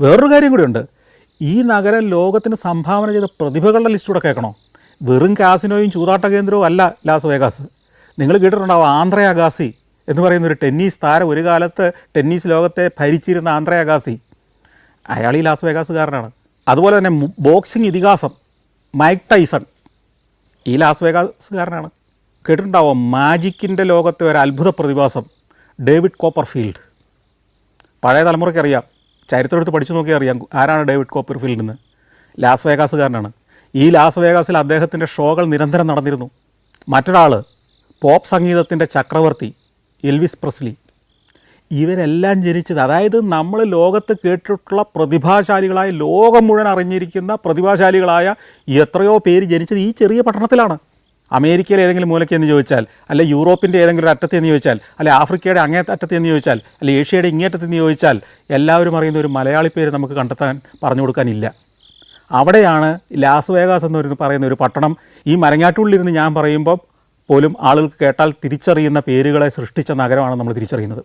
വേറൊരു കാര്യം കൂടിയുണ്ട്. ഈ നഗരം ലോകത്തിന് സംഭാവന ചെയ്ത പ്രതിഭകളുടെ ലിസ്റ്റ് കൂടെ കേൾക്കണോ? വെറും കാസിനോയും ചൂതാട്ട കേന്ദ്രവും അല്ല ലാസ് വേഗാസ് നിങ്ങൾ കേട്ടിട്ടുണ്ടാവും ആന്ധ്ര അഗാസി എന്ന് പറയുന്ന ഒരു ടെന്നീസ് താരം ഒരു കാലത്ത് ടെന്നീസ് ലോകത്തെ ഭരിച്ചിരുന്ന ആന്ധ്ര അഗാസി അയാൾ ഈ ലാസ് വേഗാസുകാരനാണ് അതുപോലെ തന്നെ ബോക്സിംഗ് ഇതിഹാസം മൈക്ക് ടൈസൺ ഈ ലാസ് വേഗാസുകാരനാണ് കേട്ടിട്ടുണ്ടാവും? മാജിക്കിന്റെ ലോകത്തെ ഒരു അത്ഭുത പ്രതിഭാസം. David Copperfield. പഴയ തലമുറയ്ക്ക് അറിയാം. ചരിത്രം എടുത്ത് പഠിച്ചു നോക്കിയാൽ അറിയാം ആരാണ് ഡേവിഡ് കോപ്പർഫീൽഡ് എന്ന് ലാസ് വേഗാസുകാരനാണ്. ഈ ലാസ് വേഗാസിൽ അദ്ദേഹത്തിന്റെ ഷോകൾ നിരന്തരം നടന്നിരുന്നു. മറ്റൊരാൾ പോപ്പ് സംഗീതത്തിന്റെ ചക്രവർത്തി എൽവിസ് പ്രസ്ലി. ഇവരെല്ലാം ജനിച്ചത് അതായത് നമ്മൾ ലോകത്ത് കേട്ടിട്ടുള്ള പ്രതിഭാശാലികളായ ലോകം മുഴുവൻ അറിഞ്ഞിരിക്കുന്ന പ്രതിഭാശാലികളായ എത്രയോ പേര് ജനിച്ചത് ഈ ചെറിയ പട്ടണത്തിലാണ്. അമേരിക്കയിലെ ഏതെങ്കിലും മൂലയ്ക്ക് എന്ന് ചോദിച്ചാൽ അല്ലെ യൂറോപ്പിന്റെ ഏതെങ്കിലും അറ്റത്ത് എന്ന് ചോദിച്ചാൽ അല്ലെ ആഫ്രിക്കയുടെ അങ്ങേ അറ്റത്ത് എന്ന് ചോദിച്ചാൽ അല്ലെ ഏഷ്യയുടെ ഇങ്ങേറ്റത്ത് എന്ന് ചോദിച്ചാൽ എല്ലാവരും അറിയുന്ന ഒരു മലയാളി പേര് നമുക്ക് കണ്ടെത്താൻ പറഞ്ഞു കൊടുക്കാനില്ല അവിടെയാണ് ലാസ് വേഗാസ് എന്ന് പറയുന്ന ഒരു പട്ടണം. ഈ മരങ്ങാട്ടുള്ളിരുന്ന് ഞാൻ പറയുമ്പോൾ പോലും ആളുകൾക്ക് കേട്ടാൽ തിരിച്ചറിയുന്ന പേരുകളെ സൃഷ്ടിച്ച നഗരമാണ് നമ്മൾ തിരിച്ചറിയുന്നത്.